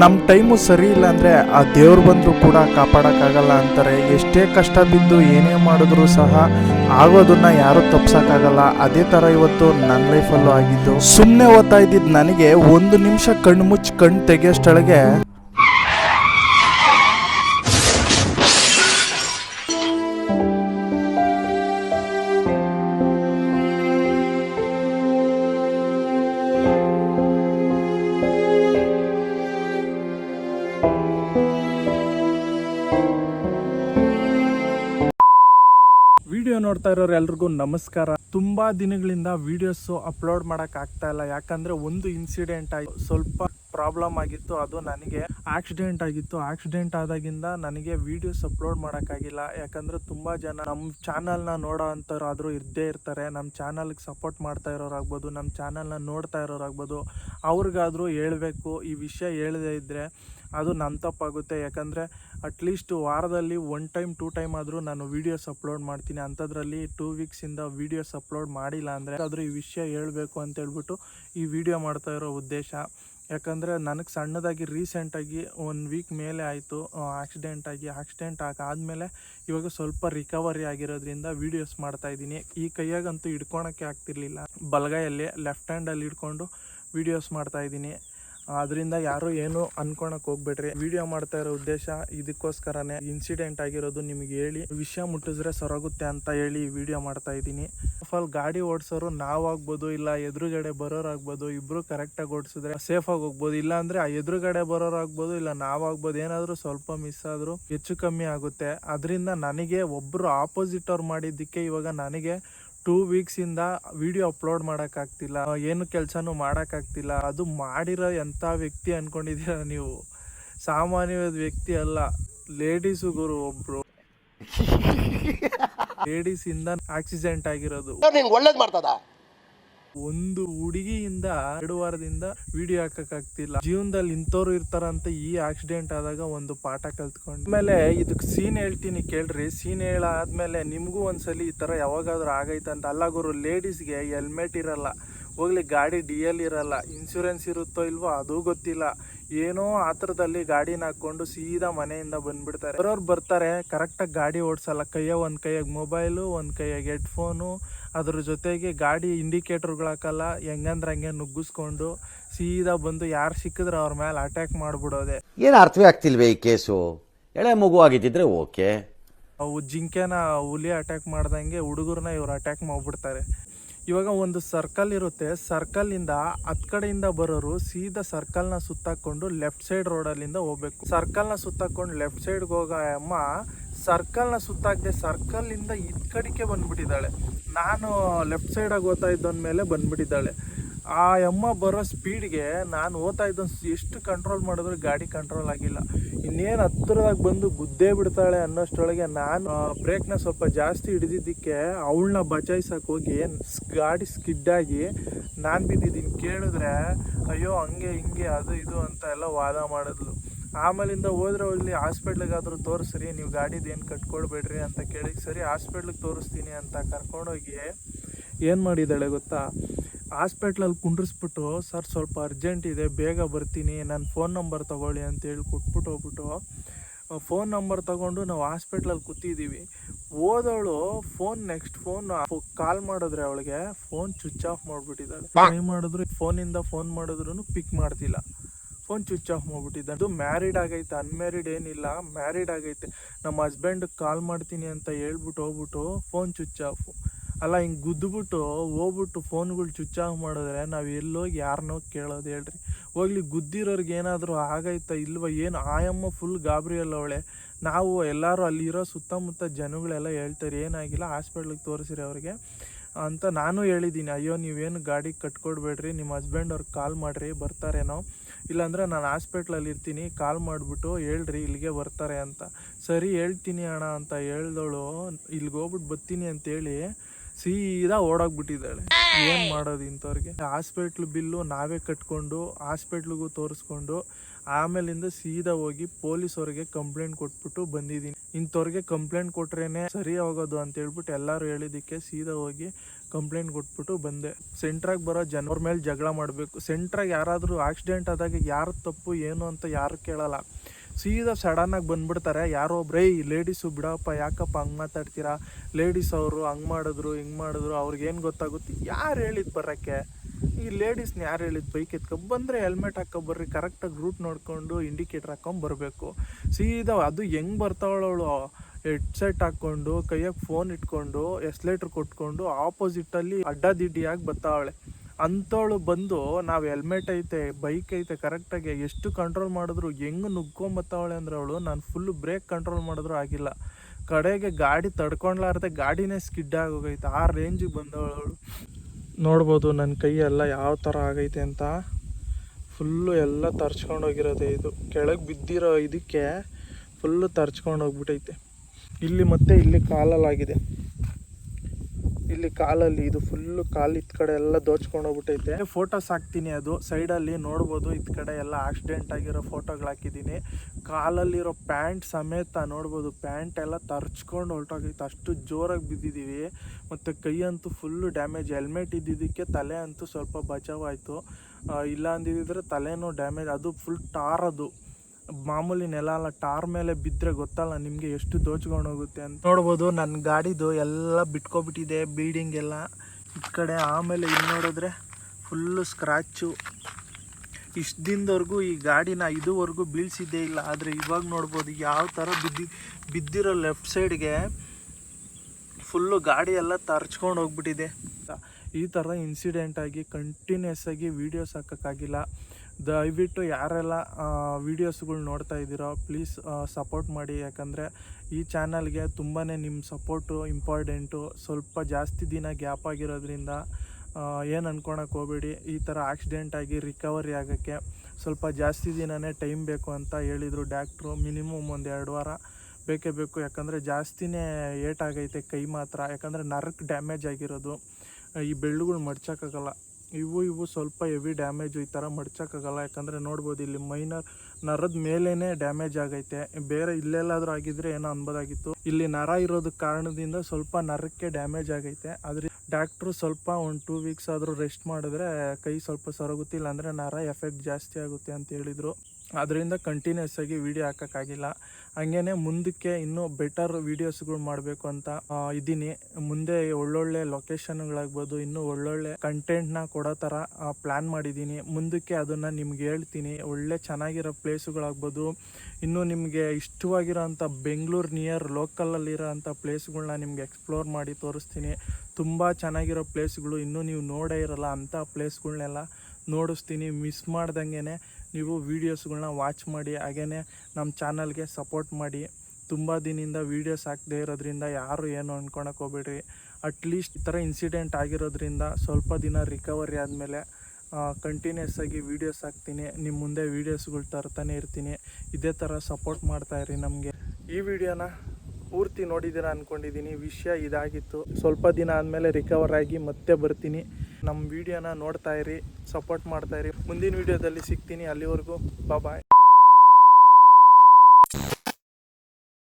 ನಮ್ಮ ಟೈಮು ಸರಿ ಇಲ್ಲ ಅಂದರೆ ಆ ದೇವ್ರು ಬಂದರೂ ಕೂಡ ಕಾಪಾಡೋಕ್ಕಾಗಲ್ಲ ಅಂತಾರೆ. ಎಷ್ಟೇ ಕಷ್ಟ ಬಿದ್ದು ಏನೇ ಮಾಡಿದ್ರೂ ಸಹ ಆಗೋದನ್ನು ಯಾರೂ ತಪ್ಸೋಕ್ಕಾಗಲ್ಲ. ಅದೇ ಥರ ಇವತ್ತು ನನ್ನ ಲೈಫಲ್ಲೂ ಆಗಿದ್ದು. ಸುಮ್ಮನೆ ಓದ್ತಾ ಇದ್ದಿದ್ದು ನನಗೆ ಒಂದು ನಿಮಿಷ ಕಣ್ಣು ಮುಚ್ಚಿ ಕಣ್ಣು ತೆಗೆಯೋಷ್ಟೊಳಗೆ ನೋಡ್ತಾ ಇರೋರು ಎಲ್ರಿಗೂ ನಮಸ್ಕಾರ. ತುಂಬಾ ದಿನಗಳಿಂದ ವಿಡಿಯೋಸ್ ಅಪ್ಲೋಡ್ ಮಾಡಕ್ ಆಗ್ತಾ ಇಲ್ಲ. ಯಾಕಂದ್ರೆ ಒಂದು ಇನ್ಸಿಡೆಂಟ್ ಆಯ್ತು ಸ್ವಲ್ಪ ಪ್ರಾಬ್ಲಮ್ ಆಗಿತ್ತು. ಅದು ನನಗೆ ಆಕ್ಸಿಡೆಂಟ್ ಆಗಿತ್ತು. ಆಕ್ಸಿಡೆಂಟ್ ಆದಾಗಿಂದ ನನಗೆ ವಿಡಿಯೋಸ್ ಅಪ್ಲೋಡ್ ಮಾಡೋಕ್ಕಾಗಿಲ್ಲ ಯಾಕಂದ್ರೆ ತುಂಬಾ ಜನ ನಮ್ಮ ಚಾನಲ್ನ ನೋಡೋ ಅಂಥವ್ರಾದ್ರೂ ಇದ್ದೇ ಇರ್ತಾರೆ. ನಮ್ಮ ಚಾನಲ್ಗೆ ಸಪೋರ್ಟ್ ಮಾಡ್ತಾ ಇರೋರಾಗ್ಬೋದು ನಮ್ಮ ಚಾನಲ್ನ ನೋಡ್ತಾ ಇರೋರಾಗ್ಬೋದು. ಅವ್ರಿಗಾದ್ರೂ ಹೇಳಬೇಕು. ಈ ವಿಷಯ ಹೇಳದೇ ಇದ್ರೆ ಅದು ನನ್ನ ತಪ್ಪಾಗುತ್ತೆ. ಯಾಕಂದರೆ ಅಟ್ಲೀಸ್ಟ್ ವಾರದಲ್ಲಿ ಒನ್ ಟೈಮ್ ಟೂ ಟೈಮ್ ಆದರೂ ನಾನು ವೀಡಿಯೋಸ್ ಅಪ್ಲೋಡ್ ಮಾಡ್ತೀನಿ. ಅಂಥದ್ರಲ್ಲಿ ಟೂ ವೀಕ್ಸಿಂದ ವೀಡಿಯೋಸ್ ಅಪ್ಲೋಡ್ ಮಾಡಿಲ್ಲ ಅಂದರೆ ಆದರೂ ಈ ವಿಷಯ ಹೇಳಬೇಕು ಅಂತ ಹೇಳ್ಬಿಟ್ಟು ಈ ವಿಡಿಯೋ ಮಾಡ್ತಾ ಇರೋ ಉದ್ದೇಶ. ಯಾಕಂದರೆ ನನಗೆ ಸಣ್ಣದಾಗಿ ರೀಸೆಂಟಾಗಿ ಒನ್ ವೀಕ್ ಮೇಲೆ ಆಯಿತು ಆಕ್ಸಿಡೆಂಟ್ ಆಗಿ. ಆಕ್ಸಿಡೆಂಟ್ ಆದಮೇಲೆ ಇವಾಗ ಸ್ವಲ್ಪ ರಿಕವರಿ ಆಗಿರೋದ್ರಿಂದ ವೀಡಿಯೋಸ್ ಮಾಡ್ತಾ ಇದ್ದೀನಿ. ಈ ಕೈಯಾಗಂತೂ ಹಿಡ್ಕೊಳಕ್ಕೆ ಆಗ್ತಿರ್ಲಿಲ್ಲ. ಬಲಗೈಯಲ್ಲಿ ಲೆಫ್ಟ್ ಹ್ಯಾಂಡಲ್ಲಿ ಹಿಡ್ಕೊಂಡು ವೀಡಿಯೋಸ್ ಮಾಡ್ತಾ ಇದ್ದೀನಿ. ಅದರಿಂದ ಯಾರು ಏನು ಅನ್ಕೊಳಕ್ ಹೋಗ್ಬೇಡ್ರಿ. ವಿಡಿಯೋ ಮಾಡ್ತಾ ಇರೋ ಉದ್ದೇಶ ಇದಕ್ಕೋಸ್ಕರನೇ ಇನ್ಸಿಡೆಂಟ್ ಆಗಿರೋದು ನಿಮಗೆ ಹೇಳಿ, ವಿಷಯ ಮುಟ್ಟಿದ್ರೆ ಸೊರಗುತ್ತೆ ಅಂತ ಹೇಳಿ ವಿಡಿಯೋ ಮಾಡ್ತಾ ಇದ್ದೀನಿ. ಆಫ್ ಆಲ್ ಗಾಡಿ ಓಡಿಸೋರು ನಾವಾಗ್ಬೋದು ಇಲ್ಲ ಎದುರುಗಡೆ ಬರೋರಾಗ್ಬೋದು ಇಬ್ರು ಕರೆಕ್ಟಾಗಿ ಓಡಿಸಿದ್ರೆ ಸೇಫ್ ಆಗಿ ಹೋಗ್ಬೋದು, ಇಲ್ಲ ಅಂದ್ರೆ ಆ ಎದುರುಗಡೆ ಬರೋರಾಗ್ಬೋದು ಇಲ್ಲ ನಾವಾಗ್ಬೋದು ಏನಾದರೂ ಸ್ವಲ್ಪ ಮಿಸ್ ಆದರೂ ಹೆಚ್ಚು ಕಮ್ಮಿ ಆಗುತ್ತೆ. ಅದರಿಂದ ನನಗೆ ಒಬ್ಬರು ಆಪೋಸಿಟ್ ಅವ್ರು ಮಾಡಿದ್ದಕ್ಕೆ ಇವಾಗ ನನಗೆ ಟೂ ವೀಕ್ಸಿಂದ ವಿಡಿಯೋ ಅಪ್ಲೋಡ್ ಮಾಡೋಕ್ಕಾಗ್ತಿಲ್ಲ ಏನು ಕೆಲಸನೂ ಮಾಡೋಕ್ಕಾಗ್ತಿಲ್ಲ. ಅದು ಮಾಡಿರೋ ಎಂಥ ವ್ಯಕ್ತಿ ಅನ್ಕೊಂಡಿದ್ದೀರಾ ನೀವು? ಸಾಮಾನ್ಯವಾದ ವ್ಯಕ್ತಿ ಅಲ್ಲ ಲೇಡೀಸು ಗುರು ಒಬ್ರು. ಲೇಡೀಸ್ ಇಂದ ಆಕ್ಸಿಡೆಂಟ್ ಆಗಿರೋದು. ಒಳ್ಳೇದ್ ಮಾಡ್ತದ? ಒಂದು ಹುಡುಗಿಯಿಂದ ಎರಡು ವಾರದಿಂದ ವಿಡಿಯೋ ಹಾಕಕ್ಕಾಗ್ತಿಲ್ಲ. ಜೀವನದಲ್ಲಿ ಇಂಥವ್ರು ಇರ್ತಾರಂತ ಈ ಆಕ್ಸಿಡೆಂಟ್ ಆದಾಗ ಒಂದು ಪಾಠ ಕಲ್ತ್ಕೊಂಡು. ಆಮೇಲೆ ಇದಕ್ಕೆ ಸೀನ್ ಹೇಳ್ತೀನಿ ಕೇಳ್ರಿ. ಸೀನ್ ಹೇಳಾದ್ಮೇಲೆ ನಿಮಗೂ ಒಂದ್ಸಲಿ ಈ ತರ ಯಾವಾಗಾದ್ರೂ ಆಗೈತೆ ಅಂತ ಅಲ್ಲ ಗುರು ಲೇಡೀಸ್ಗೆ ಹೆಲ್ಮೆಟ್ ಇರಲ್ಲ. ಹೋಗ್ಲಿ ಗಾಡಿ ಡಿ ಎಲ್ ಇರಲ್ಲ ಇನ್ಶೂರೆನ್ಸ್ ಇರುತ್ತೋ ಇಲ್ವೋ ಅದು ಗೊತ್ತಿಲ್ಲ. ಏನೋ ಆತರದಲ್ಲಿ ಗಾಡಿನ ಹಾಕೊಂಡು ಸೀದಾ ಮನೆಯಿಂದ ಬಂದ್ಬಿಡ್ತಾರೆ. ಬರೋರು ಬರ್ತಾರೆ ಕರೆಕ್ಟಾಗಿ ಗಾಡಿ ಓಡಿಸಲ್ಲ. ಕೈಯ ಒಂದು ಕೈಯಾಗ ಮೊಬೈಲು ಒಂದು ಕೈಯಾಗ ಹೆಡ್ಫೋನು ಅದ್ರ ಜೊತೆಗೆ ಗಾಡಿ ಇಂಡಿಕೇಟರ್ಗಳು ಹಾಕಲ್ಲ ಹೆಂಗಂದ್ರೆ ಹಂಗೆ ನುಗ್ಗಿಸ್ಕೊಂಡು ಸೀದಾ ಬಂದು ಯಾರು ಸಿಕ್ಕಿದ್ರೆ ಅವ್ರ ಮೇಲೆ ಅಟ್ಯಾಕ್ ಮಾಡಿಬಿಡೋದೆ. ಏನು ಅರ್ಥವೇ ಆಗ್ತಿಲ್ವೇ ಈ ಕೇಸು? ಎಳೆ ಮಗು ಆಗಿದ್ದಿದ್ರೆ ಓಕೆ. ಅವು ಜಿಂಕೆನ ಹುಲಿ ಅಟ್ಯಾಕ್ ಮಾಡ್ದಂಗೆ ಹುಡುಗರನ್ನ ಇವ್ರು ಅಟ್ಯಾಕ್ ಮಾಡ್ಬಿಡ್ತಾರೆ. ಇವಾಗ ಒಂದು ಸರ್ಕಲ್ ಇರುತ್ತೆ. ಸರ್ಕಲ್ಲಿಂದ ಹತ್ ಕಡೆಯಿಂದ ಬರೋರು ಸೀದಾ ಸರ್ಕಲ್ನ ಸುತ್ತಾಕೊಂಡು ಲೆಫ್ಟ್ ಸೈಡ್ ರೋಡಲ್ಲಿಂದ ಹೋಗ್ಬೇಕು. ಸರ್ಕಲ್ನ ಸುತ್ತಾಕೊಂಡು ಲೆಫ್ಟ್ ಸೈಡ್ಗೆ ಹೋಗೋ ಅಮ್ಮ ಸರ್ಕಲ್ನ ಸುತ್ತಾಕದೆ ಸರ್ಕಲ್ಲಿಂದ ಇದ್ ಕಡೆಗೆ ಬಂದ್ಬಿಟ್ಟಿದ್ದಾಳೆ. ನಾನು ಲೆಫ್ಟ್ ಸೈಡಾಗಿ ಓದ್ತಾ ಇದ್ದೊಂದ್ಮೇಲೆ ಬಂದ್ಬಿಟ್ಟಿದ್ದಾಳೆ. ಆ ಅಮ್ಮ ಬರೋ ಸ್ಪೀಡ್ಗೆ ನಾನು ಓದ್ತಾ ಇದ್ದ ಎಷ್ಟು ಕಂಟ್ರೋಲ್ ಮಾಡಿದ್ರು ಗಾಡಿ ಕಂಟ್ರೋಲ್ ಆಗಿಲ್ಲ. ಇನ್ನೇನು ಹತ್ತಿರದಾಗ ಬಂದು ಗುದ್ದೇ ಬಿಡ್ತಾಳೆ ಅನ್ನೋಷ್ಟರೊಳಗೆ ನಾನು ಬ್ರೇಕ್ನ ಸ್ವಲ್ಪ ಜಾಸ್ತಿ ಹಿಡಿದಿದ್ದಕ್ಕೆ ಅವಳನ್ನ ಬಚಾಯಿಸಕ್ಕೆ ಹೋಗಿ ಗಾಡಿ ಸ್ಕಿಡ್ಡಾಗಿ ನಾನು ಬಿದ್ದಿದ್ದೀನಿ ಕೇಳಿದ್ರೆ, ಅಯ್ಯೋ, ಹಂಗೆ, ಹಿಂಗೆ, ಅದು, ಇದು ಅಂತ ಎಲ್ಲ ವಾದ ಮಾಡಿದ್ಲು. ಆಮೇಲಿಂದ ಹೋದ್ರೆ ಅಲ್ಲಿ ಹಾಸ್ಪಿಟ್ಲಿಗಾದ್ರೂ ತೋರಿಸ್ರಿ, ನೀವು ಗಾಡಿದು ಏನು ಕಟ್ಕೊಳ್ಬೇಡ್ರಿ ಅಂತ ಕೇಳಿ, ಸರಿ, ಹಾಸ್ಪಿಟ್ಲಿಗೆ ತೋರಿಸ್ತೀನಿ ಅಂತ ಕರ್ಕೊಂಡೋಗಿ ಏನು ಮಾಡಿದ್ದಾಳೆ ಗೊತ್ತಾ? ಹಾಸ್ಪಿಟ್ಲಲ್ಲಿ ಕುಂಡ್ರಿಸ್ಬಿಟ್ಟು ಸರ್ ಸ್ವಲ್ಪ ಅರ್ಜೆಂಟ್ ಇದೆ ಬೇಗ ಬರ್ತೀನಿ ನನ್ನ ಫೋನ್ ನಂಬರ್ ತಗೊಳ್ಳಿ ಅಂತೇಳಿ ಕೊಟ್ಬಿಟ್ಟು ಹೋಗ್ಬಿಟ್ಟು ಫೋನ್ ನಂಬರ್ ತಗೊಂಡು ನಾವು ಹಾಸ್ಪಿಟ್ಲಲ್ಲಿ ಕೂತಿದ್ದೀವಿ. ಹೋದವಳು ಫೋನ್ ನೆಕ್ಸ್ಟ್ ಫೋನ್ ಕಾಲ್ ಮಾಡಿದ್ರೆ ಅವಳಿಗೆ ಫೋನ್ ಸ್ವಿಚ್ ಆಫ್ ಮಾಡಿಬಿಟ್ಟಿದ್ದಾಳೆ. ಟ್ರೈ ಮಾಡಿದ್ರು ಫೋನಿಂದ ಫೋನ್ ಮಾಡಿದ್ರು ಪಿಕ್ ಮಾಡ್ತಿಲ್ಲ. ಫೋನ್ ಸ್ವಿಚ್ ಆಫ್ ಮಾಡ್ಬಿಟ್ಟಿದ್ದೆ. ಅದು ಮ್ಯಾರಿಡ್ ಆಗೈತೆ ಅನ್ಮ್ಯಾರಿಡ್ ಏನಿಲ್ಲ ಮ್ಯಾರಿಡ್ ಆಗೈತೆ ನಮ್ಮ ಹಸ್ಬೆಂಡ್ ಕಾಲ್ ಮಾಡ್ತೀನಿ ಅಂತ ಹೇಳ್ಬಿಟ್ಟು ಹೋಗ್ಬಿಟ್ಟು ಫೋನ್ ಸ್ವಿಚ್ ಆಫ್. ಅಲ್ಲ, ಹಿಂಗೆ ಗುದ್ದುಬಿಟ್ಟು ಹೋಗ್ಬಿಟ್ಟು ಫೋನ್ಗಳು ಸ್ವಿಚ್ ಆಫ್ ಮಾಡಿದ್ರೆ ನಾವು ಎಲ್ಲೋಗಿ ಯಾರನ್ನೋ ಕೇಳೋದು ಹೇಳ್ರಿ. ಹೋಗ್ಲಿ, ಗುದ್ದಿರೋರ್ಗೆ ಏನಾದರೂ ಆಗೈತಾ ಇಲ್ವಾ, ಏನು? ಆಯಮ್ಮ ಫುಲ್ ಗಾಬರಿ ಅಲ್ಲ ಅವಳೆ. ನಾವು ಎಲ್ಲರೂ ಅಲ್ಲಿರೋ ಸುತ್ತಮುತ್ತ ಜನಗಳೆಲ್ಲ ಹೇಳ್ತಾರೆ ಏನಾಗಿಲ್ಲ, ಹಾಸ್ಪಿಟ್ಲಿಗೆ ತೋರಿಸಿರಿ ಅವ್ರಿಗೆ. ಅಂತ ನಾನು ಹೇಳಿದ್ದೀನಿ ಅಯ್ಯೋ, ನೀವೇನು ಗಾಡಿ ಕಟ್ಕೊಡ್ಬೇಡ್ರಿ, ನಿಮ್ಮ ಹಸ್ಬೆಂಡ್ ಅವ್ರಿಗೆ ಕಾಲ್ ಮಾಡಿರಿ, ಬರ್ತಾರೇನೋ? ಇಲ್ಲಾಂದರೆ ನಾನು ಹಾಸ್ಪಿಟ್ಲಲ್ಲಿ ಇರ್ತೀನಿ, ಕಾಲ್ ಮಾಡಿಬಿಟ್ಟು ಹೇಳ್ರಿ, ಇಲ್ಲಿಗೆ ಬರ್ತಾರೆ ಅಂತ. ಸರಿ, ಹೇಳ್ತೀನಿ ಅಣ್ಣ ಅಂತ ಹೇಳ್ದವಳು ಇಲ್ಲಿಗೆ ಹೋಗ್ಬಿಟ್ಟು ಬರ್ತೀನಿ ಅಂತೇಳಿ ಸೀದಾ ಓಡೋಗ್ಬಿಟ್ಟಿದ್ದಾಳೆ. ಏನು ಮಾಡೋದು ಇಂಥವ್ರಿಗೆ? ಹಾಸ್ಪಿಟ್ಲ್ ಬಿಲ್ಲು ನಾವೇ ಕಟ್ಕೊಂಡು, ಹಾಸ್ಪಿಟ್ಲಿಗೂ ತೋರಿಸ್ಕೊಂಡು, ಆಮೇಲಿಂದ ಸೀದಾ ಹೋಗಿ ಪೊಲೀಸವ್ರಿಗೆ ಕಂಪ್ಲೇಂಟ್ ಕೊಟ್ಬಿಟ್ಟು ಬಂದಿದ್ದೀನಿ. ಇಂಥವ್ರಿಗೆ ಕಂಪ್ಲೇಂಟ್ ಕೊಟ್ರೇನೆ ಸರಿ ಹೋಗೋದು ಅಂತ ಹೇಳ್ಬಿಟ್ಟು ಎಲ್ಲರೂ ಹೇಳಿದ್ದಕ್ಕೆ ಸೀದಾ ಹೋಗಿ ಕಂಪ್ಲೇಂಟ್ ಕೊಟ್ಬಿಟ್ಟು ಬಂದೆ. ಸೆಂಟ್ರಾಗಿ ಬರೋ ಜನರ ಮೇಲೆ ಜಗಳ ಮಾಡಬೇಕು. ಸೆಂಟ್ರಾಗಿ ಯಾರಾದರೂ ಆಕ್ಸಿಡೆಂಟ್ ಆದಾಗ ಯಾರು ತಪ್ಪು, ಏನು ಅಂತ ಯಾರು ಕೇಳಲ್ಲ. ಸೀದಾ ಸಡನ್ನಾಗಿ ಬಂದ್ಬಿಡ್ತಾರೆ. ಯಾರೋ ಒಬ್ರು ಈ ಲೇಡೀಸು ಬಿಡಪ್ಪ, ಯಾಕಪ್ಪ ಹಂಗೆ ಮಾತಾಡ್ತೀರಾ? ಲೇಡೀಸ್ ಅವರು ಹಂಗೆ ಮಾಡಿದ್ರು, ಹಿಂಗೆ ಮಾಡಿದ್ರು ಅವ್ರಿಗೇನು ಗೊತ್ತಾಗುತ್ತೆ? ಯಾರು ಹೇಳಿದ್ ಬರೋಕ್ಕೆ ಈ ಲೇಡೀಸ್ನ ಯಾರು ಹೇಳಿದ್ ಬೈಕ್ ಎತ್ಕೊ ಬಂದರೆ ಹೆಲ್ಮೆಟ್ ಹಾಕೊ ಬರ್ರಿ ಕರೆಕ್ಟಾಗಿ ರೂಟ್ ನೋಡಿಕೊಂಡು ಇಂಡಿಕೇಟ್ರ್ ಹಾಕೊಂಡು ಬರಬೇಕು. ಸೀದಾ ಅದು ಹೆಂಗೆ ಬರ್ತಾವಳವಳು ಹೆಡ್ಸೆಟ್ ಹಾಕ್ಕೊಂಡು, ಕೈಯಾಗ ಫೋನ್ ಇಟ್ಕೊಂಡು ಎಸ್ಲೇಟ್ರ್ ಕೊಟ್ಕೊಂಡು ಆಪೋಸಿಟಲ್ಲಿ ಅಡ್ಡದಿಡ್ಡಿಯಾಗಿ ಬರ್ತಾವಳೆ. ಅಂಥವಳು ಬಂದು ನಾವು ಹೆಲ್ಮೆಟ್ ಐತೆ ಬೈಕ್ ಐತೆ ಕರೆಕ್ಟಾಗಿ ಎಷ್ಟು ಕಂಟ್ರೋಲ್ ಮಾಡಿದ್ರು ಹೆಂಗೆ ನುಗ್ಕೊಂಬತ್ತವಳೆ ಅಂದ್ರೆ ಅವಳು, ನಾನು ಫುಲ್ಲು ಬ್ರೇಕ್ ಕಂಟ್ರೋಲ್ ಮಾಡಿದ್ರು ಆಗಿಲ್ಲ. ಕಡೆಗೆ ಗಾಡಿ ತಡ್ಕೊಂಡ್ಲಾರ್ದೆ ಗಾಡಿನೇ ಸ್ಕಿಡ್ ಆಗೋಗೈತೆ, ಆ ರೇಂಜಿಗೆ ಬಂದವಳು ನೋಡ್ಬೋದು ನನ್ನ ಕೈ ಎಲ್ಲ ಯಾವ ಥರ ಆಗೈತೆ ಅಂತ. ಫುಲ್ಲು ಎಲ್ಲ ತರ್ಚ್ಕೊಂಡೋಗಿರೋದೆ ಇದು. ಕೆಳಗೆ ಬಿದ್ದಿರೋ ಇದಕ್ಕೆ ಫುಲ್ಲು ತರ್ಚ್ಕೊಂಡು ಹೋಗ್ಬಿಟ್ಟೈತೆ ಇಲ್ಲಿ ಮತ್ತೆ ಇಲ್ಲಿ ಕಾಲಲ್ಲಾಗಿದೆ. ಇಲ್ಲಿ ಕಾಲಲ್ಲಿ ಇದು ಫುಲ್ಲು ಕಾಲು ಇತ್ ಕಡೆ ಎಲ್ಲ ದೋಚ್ಕೊಂಡು ಹೋಗ್ಬಿಟ್ಟೈತೆ ಫೋಟೋಸ್ ಹಾಕ್ತೀನಿ ಅದು. ಸೈಡಲ್ಲಿ ನೋಡ್ಬೋದು ಇತ್ ಕಡೆ ಎಲ್ಲ ಆಕ್ಸಿಡೆಂಟ್ ಆಗಿರೋ ಫೋಟೋಗಳು ಹಾಕಿದ್ದೀನಿ. ಕಾಲಲ್ಲಿರೋ ಪ್ಯಾಂಟ್ ಸಮೇತ ನೋಡ್ಬೋದು ಪ್ಯಾಂಟ್ ಎಲ್ಲ ತರ್ಚ್ಕೊಂಡು ಹೊರಟೋಗೈತೆ. ಅಷ್ಟು ಜೋರಾಗಿ ಬಿದ್ದಿದ್ದೀವಿ ಮತ್ತು ಕೈ ಅಂತೂ ಫುಲ್ಲು ಡ್ಯಾಮೇಜ್ ಹೆಲ್ಮೆಟ್ ಇದ್ದಿದ್ದಕ್ಕೆ ತಲೆ ಅಂತೂ ಸ್ವಲ್ಪ ಬಚಾವಾಯಿತು ಇಲ್ಲ ಅಂದಿದ್ರೆ ತಲೆನೂ ಡ್ಯಾಮೇಜ್ ಅದು ಫುಲ್ ಟಾರ್ ಅದು. ಮಾಮೂಲಿ ನೆಲ ಅಲ್ಲ ಟಾರ್ ಮೇಲೆ ಬಿದ್ದರೆ ಗೊತ್ತಲ್ಲ ನಿಮಗೆ ಎಷ್ಟು ದೋಚ್ಕೊಂಡು ಹೋಗುತ್ತೆ ಅಂತ. ನೋಡ್ಬೋದು ನನ್ನ ಗಾಡಿದು ಎಲ್ಲ ಬಿಟ್ಕೊಬಿಟ್ಟಿದೆ ಬೀಡಿಂಗ್ ಎಲ್ಲ. ಈ ಕಡೆ ಆಮೇಲೆ ಇಲ್ಲಿ ನೋಡಿದ್ರೆ ಫುಲ್ಲು ಸ್ಕ್ರಾಚು ಇಷ್ಟು ದಿನದವರೆಗೂ ಈ ಗಾಡಿನ ಇದುವರೆಗೂ ಬೀಳ್ಸಿದ್ದೇ ಇಲ್ಲ. ಆದರೆ ಇವಾಗ ನೋಡ್ಬೋದು ಯಾವ ಥರ ಬಿದ್ದಿ, ಬಿದ್ದಿರೋ ಲೆಫ್ಟ್ ಸೈಡ್ಗೆ ಫುಲ್ಲು ಗಾಡಿ ಎಲ್ಲ ತರ್ಚ್ಕೊಂಡು ಹೋಗ್ಬಿಟ್ಟಿದೆ. ಈ ಥರ ಇನ್ಸಿಡೆಂಟ್ ಆಗಿ ಕಂಟಿನ್ಯೂಸ್ ಆಗಿ ವೀಡಿಯೋಸ್ ಹಾಕೋಕ್ಕಾಗಿಲ್ಲ. ದಯವಿಟ್ಟು ಯಾರೆಲ್ಲ ವೀಡಿಯೋಸ್ಗಳು ನೋಡ್ತಾ ಇದ್ದೀರೋ ಪ್ಲೀಸ್ ಸಪೋರ್ಟ್ ಮಾಡಿ. ಯಾಕಂದರೆ ಈ ಚಾನಲ್ಗೆ ತುಂಬಾ ನಿಮ್ಮ ಸಪೋರ್ಟು ಇಂಪಾರ್ಟೆಂಟು ಸ್ವಲ್ಪ ಜಾಸ್ತಿ ದಿನ ಗ್ಯಾಪ್ ಆಗಿರೋದ್ರಿಂದ ಏನು ಅನ್ಕೊಳಕ್ಕೆ ಹೋಗಬೇಡಿ. ಈ ಥರ ಆಕ್ಸಿಡೆಂಟ್ ಆಗಿ ರಿಕವರಿ ಆಗೋಕ್ಕೆ ಸ್ವಲ್ಪ ಜಾಸ್ತಿ ದಿನನೇ ಟೈಮ್ ಬೇಕು ಅಂತ ಹೇಳಿದರು ಡಾಕ್ಟ್ರು ಮಿನಿಮಮ್ ಒಂದು ಎರಡು ವಾರ ಬೇಕೇ ಬೇಕು. ಯಾಕಂದರೆ ಜಾಸ್ತಿನೇ ಏಟಾಗೈತೆ ಕೈ ಮಾತ್ರ. ಯಾಕಂದರೆ ನರಕ್ಕೆ ಡ್ಯಾಮೇಜ್ ಆಗಿರೋದು. ಈ ಬೆಳ್ಳುಗಳು ಮಡ್ಚೋಕ್ಕಾಗಲ್ಲ. ಇವು ಇವು ಸ್ವಲ್ಪ ಹೆವಿ ಡ್ಯಾಮೇಜು ಈ ಥರ ಮಡ್ಚೋಕ್ಕಾಗಲ್ಲ. ಯಾಕಂದರೆ ನೋಡ್ಬೋದು ಇಲ್ಲಿ ಮೈನರ್ ನರದ ಮೇಲೇ ಡ್ಯಾಮೇಜ್ ಆಗೈತೆ. ಬೇರೆ ಇಲ್ಲೆಲ್ಲಾದರೂ ಆಗಿದ್ರೆ ಏನೋ ಅನ್ಬೋದಾಗಿತ್ತು. ಇಲ್ಲಿ ನರ ಇರೋದ ಕಾರಣದಿಂದ ಸ್ವಲ್ಪ ನರಕ್ಕೆ ಡ್ಯಾಮೇಜ್ ಆಗೈತೆ. ಆದರೆ ಡಾಕ್ಟ್ರು ಸ್ವಲ್ಪ ಒಂದು ಟೂ ವೀಕ್ಸ್ ಆದರೂ ರೆಸ್ಟ್ ಮಾಡಿದ್ರೆ ಕೈ ಸ್ವಲ್ಪ ಸರಗುತ್ತಿಲ್ಲ ಅಂದರೆ ನರ ಎಫೆಕ್ಟ್ ಜಾಸ್ತಿ ಆಗುತ್ತೆ ಅಂತ ಹೇಳಿದರು. ಅದರಿಂದ ಕಂಟಿನ್ಯೂಸ್ ಆಗಿ ವೀಡಿಯೋ ಹಾಕೋಕ್ಕಾಗಿಲ್ಲ. ಹಂಗೇ ಮುಂದಕ್ಕೆ ಇನ್ನೂ ಬೆಟರ್ ವೀಡಿಯೋಸ್ಗಳು ಮಾಡಬೇಕು ಅಂತ ಇದ್ದೀನಿ. ಮುಂದೆ ಒಳ್ಳೊಳ್ಳೆ ಲೊಕೇಶನ್ಗಳಾಗ್ಬೋದು ಇನ್ನೂ ಒಳ್ಳೊಳ್ಳೆ ಕಂಟೆಂಟ್ನ ಕೊಡೋ ಥರ ಪ್ಲ್ಯಾನ್ ಮಾಡಿದ್ದೀನಿ. ಮುಂದಕ್ಕೆ ಅದನ್ನು ನಿಮ್ಗೆ ಹೇಳ್ತೀನಿ. ಒಳ್ಳೆ ಚೆನ್ನಾಗಿರೋ ಪ್ಲೇಸುಗಳಾಗ್ಬೋದು ಇನ್ನೂ ನಿಮಗೆ ಇಷ್ಟವಾಗಿರೋಂಥ ಬೆಂಗಳೂರು ನಿಯರ್ ಲೋಕಲಲ್ಲಿರೋ ಅಂಥ ಪ್ಲೇಸ್ಗಳನ್ನ ನಿಮ್ಗೆ ಎಕ್ಸ್ಪ್ಲೋರ್ ಮಾಡಿ ತೋರಿಸ್ತೀನಿ. ತುಂಬ ಚೆನ್ನಾಗಿರೋ ಪ್ಲೇಸ್ಗಳು ಇನ್ನೂ ನೀವು ನೋಡೇ ಇರಲ್ಲ ಅಂಥ ಪ್ಲೇಸ್ಗಳ್ನೆಲ್ಲ ನೋಡಿಸ್ತೀನಿ. ಮಿಸ್ ಮಾಡ್ದಂಗೆ ನೀವು ವೀಡಿಯೋಸ್ಗಳನ್ನ ವಾಚ್ ಮಾಡಿ ಹಾಗೆಯೇ ನಮ್ಮ ಚಾನಲ್ಗೆ ಸಪೋರ್ಟ್ ಮಾಡಿ. ತುಂಬ ದಿನದಿಂದ ವೀಡಿಯೋಸ್ ಹಾಕದೇ ಇರೋದ್ರಿಂದ ಯಾರು ಏನು ಅಂದ್ಕೊಳಕ್ಕೆ ಹೋಗ್ಬೇಡ್ರಿ. ಅಟ್ಲೀಸ್ಟ್ ಈ ಥರ ಇನ್ಸಿಡೆಂಟ್ ಆಗಿರೋದ್ರಿಂದ ಸ್ವಲ್ಪ ದಿನ ರಿಕವರಿ ಆದಮೇಲೆ ಕಂಟಿನ್ಯೂಸ್ ಆಗಿ ವೀಡಿಯೋಸ್ ಹಾಕ್ತೀನಿ. ನಿಮ್ಮ ಮುಂದೆ ವೀಡಿಯೋಸ್ಗಳು ತರ್ತಾನೆ ಇರ್ತೀನಿ. ಇದೇ ಥರ ಸಪೋರ್ಟ್ ಮಾಡ್ತಾ ಇರಿ ನಮಗೆ. ಈ ವಿಡಿಯೋನ ಪೂರ್ತಿ ನೋಡಿದ್ದೀರಾ ಅಂದ್ಕೊಂಡಿದ್ದೀನಿ ವಿಷಯ ಇದಾಗಿತ್ತು. ಸ್ವಲ್ಪ ದಿನ ಆದಮೇಲೆ ರಿಕವರ್ ಆಗಿ ಮತ್ತೆ ಬರ್ತೀನಿ. ನಮ್ಮ ವಿಡಿಯೋನ ನೋಡ್ತಾ ಇರಿ ಸಪೋರ್ಟ್ ಮಾಡ್ತಾ ಇರಿ. ಮುಂದಿನ ವಿಡಿಯೋದಲ್ಲಿ ಸಿಗ್ತೀನಿ. ಅಲ್ಲಿವರೆಗೂ ಬಾಯ್